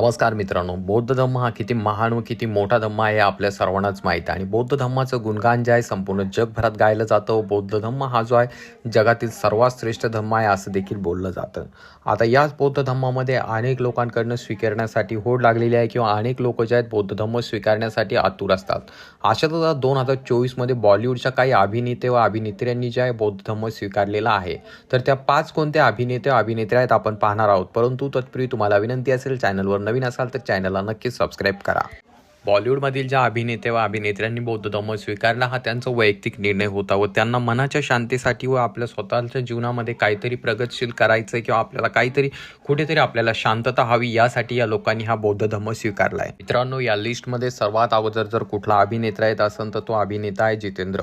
नमस्कार मित्रांनो बौद्ध धम्म हा किती महान व किती मोठा धम्म आहे आपल्या सर्वांनाच माहीत आहे. आणि बौद्ध धम्माचं गुणगान जे आहे संपूर्ण जगभरात गायलं जातं. बौद्ध धम्म हा जो आहे जगातील सर्वात श्रेष्ठ धम्म आहे असं देखील बोललं जातं. आता याच बौद्ध धम्मामध्ये अनेक लोकांकडनं स्वीकारण्यासाठी होड लागलेली आहे किंवा अनेक लोक जे आहेत बौद्ध धम्म स्वीकारण्यासाठी आतुर असतात. अशातच तर दोन हजार चोवीसमध्ये बॉलिवूडच्या काही अभिनेते व अभिनेत्र्यांनी जे आहे बौद्ध धम्म स्वीकारलेला आहे. तर त्या पाच कोणत्या अभिनेते व अभिनेत्र्या आहेत आपण पाहणार आहोत. परंतु तत्पूर्वी तुम्हाला विनंती असेल चॅनलवर नवीन असाल तर चॅनलला नक्की सबस्क्राईब करा. बॉलिवूडमधील ज्या अभिनेते व अभिनेत्र्यांनी बौद्ध धर्म स्वीकारला हा त्यांचा वैयक्तिक निर्णय होता व त्यांना मनाच्या शांतीसाठी व आपल्या स्वतःच्या जीवनामध्ये काहीतरी प्रगतशील करायचं किंवा आपल्याला काहीतरी कुठेतरी आपल्याला शांतता हवी यासाठी या लोकांनी हा बौद्ध धर्म स्वीकारला आहे. मित्रांनो या लिस्टमध्ये सर्वात अगोदर जर कुठला अभिनेता येत असेल तर तो अभिनेता आहे जितेंद्र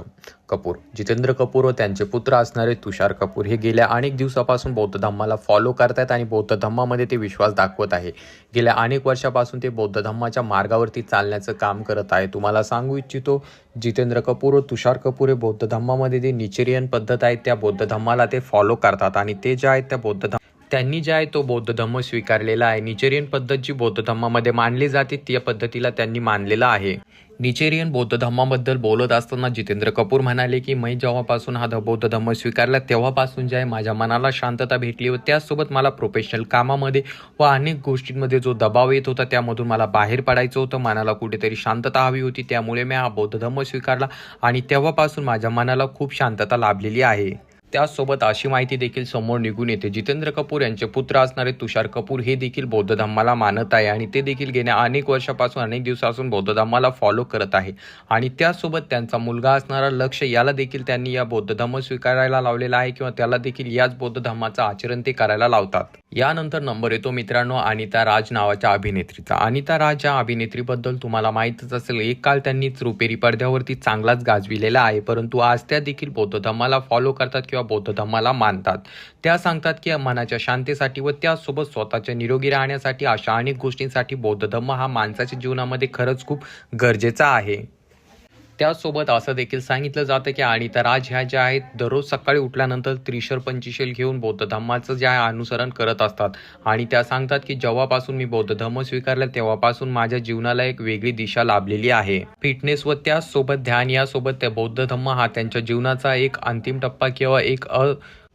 कपूर. जितेंद्र कपूर व त्यांचे पुत्र असणारे तुषार कपूर हे गेल्या अनेक दिवसापासून बौद्ध धम्माला फॉलो करतायत आणि बौद्ध धम्मामध्ये ते विश्वास दाखवत आहे. गेल्या अनेक वर्षापासून ते बौद्ध धम्माच्या मार्गावरती घालण्याचं काम करत आहे. तुम्हाला सांगू इच्छितो जितेंद्र कपूर व तुषार कपूर हे बौद्ध धम्मामध्ये जे निचेरियन पद्धत आहे त्या बौद्ध धम्माला ते फॉलो करतात. आणि ते जे आहेत त्या बौद्ध धम्म त्यांनी जे आहे तो बौद्ध धम्म स्वीकारलेला आहे. निचेरियन पद्धत जी बौद्ध धम्मामध्ये मानली जाते त्या पद्धतीला त्यांनी मानलेला आहे. निचेरियन बौद्ध धम्माबद्दल बोलत असताना जितेंद्र कपूर म्हणाले की मी जेव्हापासून हा बौद्ध धम्म स्वीकारला तेव्हापासून जे आहे माझ्या मनाला शांतता भेटली व त्याचसोबत मला प्रोफेशनल कामामध्ये व अनेक गोष्टींमध्ये जो दबाव येत होता त्यामधून मला बाहेर पडायचं होतं. मनाला कुठेतरी शांतता हवी होती. त्यामुळे मी हा बौद्ध धम्म स्वीकारला आणि तेव्हापासून माझ्या मनाला खूप शांतता लाभलेली आहे. त्याचसोबत अशी माहिती देखील समोर निघून येते. जितेंद्र कपूर यांचे पुत्र असणारे तुषार कपूर हे देखील बौद्ध धम्माला मानत आहे आणि ते देखील गेल्या अनेक वर्षापासून अनेक दिवसापासून बौद्ध धम्माला फॉलो करत आहे. आणि त्याचसोबत त्यांचा मुलगा असणारा लक्ष याला देखील त्यांनी या बौद्ध धम्म स्वीकारायला लावलेला आहे किंवा त्याला देखील याच बौद्ध धम्माचं आचरण ते करायला लावतात. यानंतर नंबर येतो मित्रांनो अनिता राज नावाच्या अभिनेत्रीचा. अनिता राज या अभिनेत्रीबद्दल तुम्हाला माहीतच असेल एक काळ त्यांनी रुपेरी पडद्यावरती चांगलाच गाजविलेला आहे. परंतु आज त्या देखील बौद्ध धम्माला फॉलो करतात किंवा बौद्ध धम्माला मानतात. त्या सांगतात की मनाच्या शांतीसाठी व त्यासोबत स्वतःच्या निरोगी राहण्यासाठी अशा अनेक गोष्टींसाठी बौद्ध धम्म हा माणसाच्या जीवनामध्ये खरंच खूप गरजेचा आहे. त्याचसोबत असं देखील सांगितलं जातं की अनिता राज ह्या ज्या आहेत दररोज सकाळी उठल्यानंतर त्रिशर पंचशील घेऊन बौद्ध धम्माचं जे आहे अनुसरण करत असतात. आणि त्या सांगतात की जेव्हापासून मी बौद्ध धम्म स्वीकारला तेव्हापासून माझ्या जीवनाला एक वेगळी दिशा लाभलेली आहे. फिटनेस व त्यासोबत ध्यान यासोबत त्या बौद्ध धम्म हा त्यांच्या जीवनाचा एक अंतिम टप्पा किंवा एक अ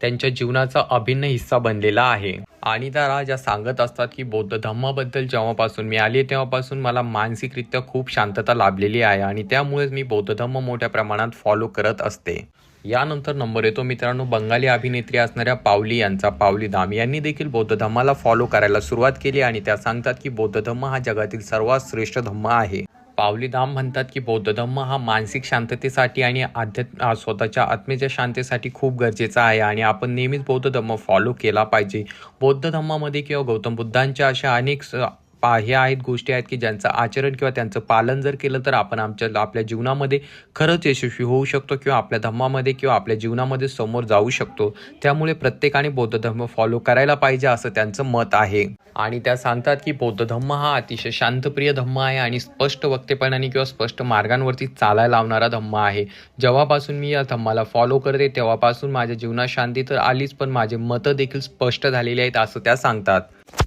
त्यांच्या जीवनाचा अभिन्न हिस्सा बनलेला आहे. आणि त्या राजा सांगत असतात की बौद्ध धम्माबद्दल जेव्हापासून मी आले तेव्हापासून मला मानसिकरित्या खूप शांतता लाभलेली आहे आणि त्यामुळेच मी बौद्ध धम्म मोठ्या प्रमाणात फॉलो करत असते. यानंतर नंबर येतो मित्रांनो बंगाली अभिनेत्री असणाऱ्या पावली यांचा. पावली धाम यांनी देखील बौद्ध धम्माला फॉलो करायला सुरुवात केली आणि त्या सांगतात की बौद्ध धम्म हा जगातील सर्वात श्रेष्ठ धम्म आहे. पावली धाम म्हणतात की बौद्ध धम्म हा मानसिक शांततेसाठी आणि आध्यात्म स्वतःच्या आत्मेच्या शांतीसाठी खूप गरजेचा आहे आणि आपण नेहमीच बौद्ध धम्म फॉलो केला पाहिजे. बौद्ध धम्मामध्ये किंवा गौतम बुद्धांच्या अशा अनेक स- पा ह्या आहेत गोष्टी आहेत की ज्यांचं आचरण किंवा त्यांचं पालन जर केलं तर आपण आमच्या आपल्या जीवनामध्ये खरंच यशस्वी होऊ शकतो किंवा आपल्या धम्मामध्ये किंवा आपल्या जीवनामध्ये समोर जाऊ शकतो. त्यामुळे प्रत्येकाने बौद्ध धर्म फॉलो करायला पाहिजे असं त्यांचं मत आहे. आणि त्या सांगतात की बौद्ध धम्म हा अतिशय शांतप्रिय धम्म आहे आणि स्पष्ट वक्तेपणाने किंवा स्पष्ट मार्गांवरती चालायला लावणारा धम्म आहे. जेव्हापासून मी या धम्माला फॉलो करते तेव्हापासून माझ्या जीवनात शांती तर आलीच पण माझे मतं देखील स्पष्ट झालेली आहेत असं त्या सांगतात.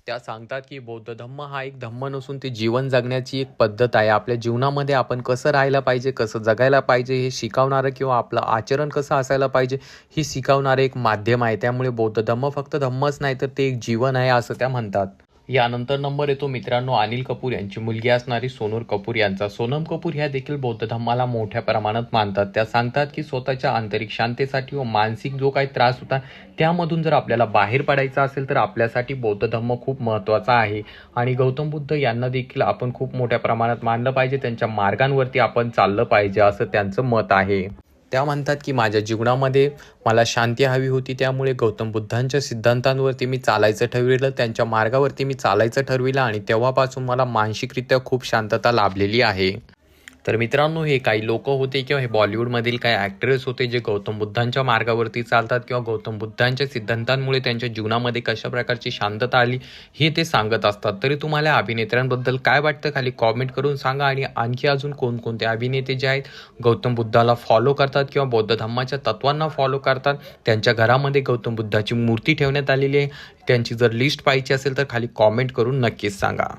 त्या सांगतात की बौद्ध धम्म हा एक धम्म नसून ते जीवन जगण्याची एक पद्धत आहे. आपल्या जीवनामध्ये आपण कसं राहायला पाहिजे कसं जगायला पाहिजे हे शिकवणारं किंवा आपलं आचरण कसं असायला पाहिजे हे शिकवणारं एक माध्यम आहे. त्यामुळे बौद्ध धम्म फक्त धम्मच नाही तर ते एक जीवन आहे असं त्या म्हणतात. यानंतर नंबर येतो मित्रांनो अनिल कपूर यांची मुलगी असणारी सोनूर कपूर यांचा. सोनम कपूर ह्या देखील बौद्ध धम्माला मोठ्या प्रमाणात मानतात. त्या सांगतात की स्वतःच्या आंतरिक शांतीसाठी व मानसिक जो काही त्रास होता त्यामधून जर आपल्याला बाहेर पडायचा असेल तर आपल्यासाठी बौद्ध धम्म खूप महत्त्वाचा आहे. आणि गौतम बुद्ध यांना देखील आपण खूप मोठ्या प्रमाणात मानलं पाहिजे. त्यांच्या मार्गांवरती आपण चाललं पाहिजे असं त्यांचं मत आहे. त्या म्हणतात की माझ्या जीवनामध्ये मला शांती हवी होती त्यामुळे गौतम बुद्धांच्या सिद्धांतांवरती मी चालायचं ठरविलं त्यांच्या मार्गावरती मी चालायचं ठरविलं आणि तेव्हापासून मला मानसिकरित्या खूप शांतता लाभलेली आहे. तर मित्रांनो हे काही लोक होते किंवा हे बॉलिवूडमधील काही ॲक्ट्रेस होते जे गौतम बुद्धांच्या मार्गावरती चालतात किंवा गौतम बुद्धांच्या सिद्धांतांमुळे त्यांच्या जीवनामध्ये कशा प्रकारची शांतता आली हे ते सांगत असतात. तरी तुम्हाला या अभिनेत्यांबद्दल काय वाटतं? खाली कॉमेंट करून सांगा आणि आणखी अजून कोणकोणते अभिनेते जे आहेत गौतम बुद्धाला फॉलो करतात किंवा बौद्ध धम्माच्या तत्वांना फॉलो करतात? त्यांच्या घरामध्ये गौतम बुद्धाची मूर्ती ठेवण्यात आलेली आहे. त्यांची जर लिस्ट पाहिजे असेल तर खाली कॉमेंट करून नक्कीच सांगा.